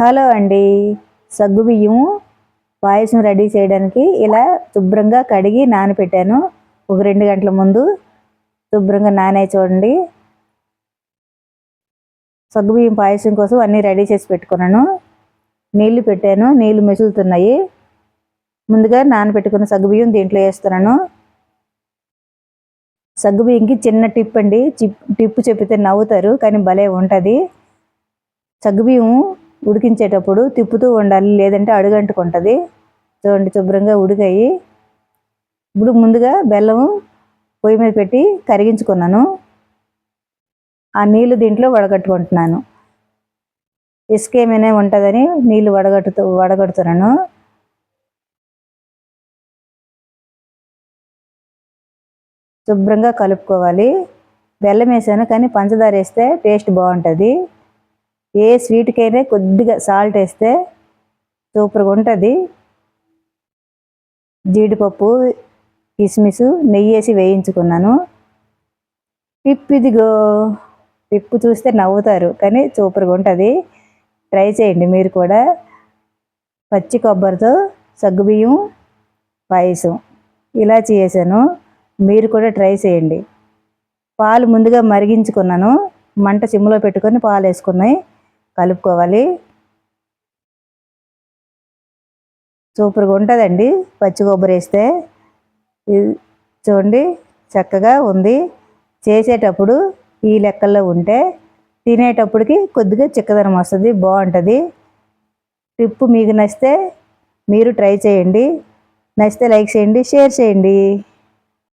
Hello అండి. సగ్గుబియ్యం పాయసం ready చేయడానికి ఇలా శుభ్రంగా కడిగి నానబెట్టాను ఒక రెండు గంటల ముందు శుభ్రంగా నానే చూడండి. సగ్గుబియ్యం పాయసం కోసం అన్నీ రెడీ చేసి పెట్టుకున్నాను. నీళ్ళు పెట్టాను. నీళ్ళు మెసులుతున్నాయి ముందుగా నానబెట్టుకున్న సగ్గుబియ్యం దీంట్లో వేస్తున్నాను. సగ్గుబియ్యంకి చిన్న టిప్ అండి. చిప్ టిప్పు చెప్పితే నవ్వుతారు కానీ భలే ఉంటుంది. సగ్గుబియ్యం ఉడికించేటప్పుడు తిప్పుతూ ఉండాలి లేదంటే అడుగంటుకుంటుంది. చూడండి శుభ్రంగా ఉడికాయి. ఇప్పుడు ముందుగా బెల్లం పొయ్యి మీద పెట్టి కరిగించుకున్నాను. ఆ నీళ్ళు దీంట్లో వడగట్టుకుంటున్నాను. ఇసుక ఏమైనా ఉంటుందని నీళ్ళు వడగట్టుతూ వడగడుతున్నాను. శుభ్రంగా కలుపుకోవాలి. బెల్లం వేసాను కానీ పంచదార వేస్తే టేస్ట్ బాగుంటుంది. ఏ స్వీట్కైనా కొద్దిగా సాల్ట్ వేస్తే సూపర్గా ఉంటుంది. జీడిపప్పు కిస్మిస్ నెయ్యి వేసి వేయించుకున్నాను. పిప్పు ఇదిగో పిప్పు చూస్తే నవ్వుతారు కానీ సూపర్గా ఉంటుంది. ట్రై చేయండి మీరు కూడా. పచ్చి కొబ్బరితో సగ్గుబియ్యం పాయసం ఇలా చేసాను మీరు కూడా ట్రై చేయండి. పాలు ముందుగా మరిగించుకున్నాను. మంట సిమ్లో పెట్టుకొని పాలు వేసుకున్నాయి కలుపుకోవాలి. సూపర్గా ఉంటుందండి. పచ్చి కొబ్బరి వేస్తే. చూడండి చక్కగా ఉంది. చేసేటప్పుడు ఈ లెక్కల్లో ఉంటే తినేటప్పటికి కొద్దిగా చిక్కదనం వస్తుంది బాగుంటుంది. టిప్పు మీకు నచ్చితే మీరు ట్రై చేయండి. నచ్చితే లైక్ చేయండి షేర్ చేయండి.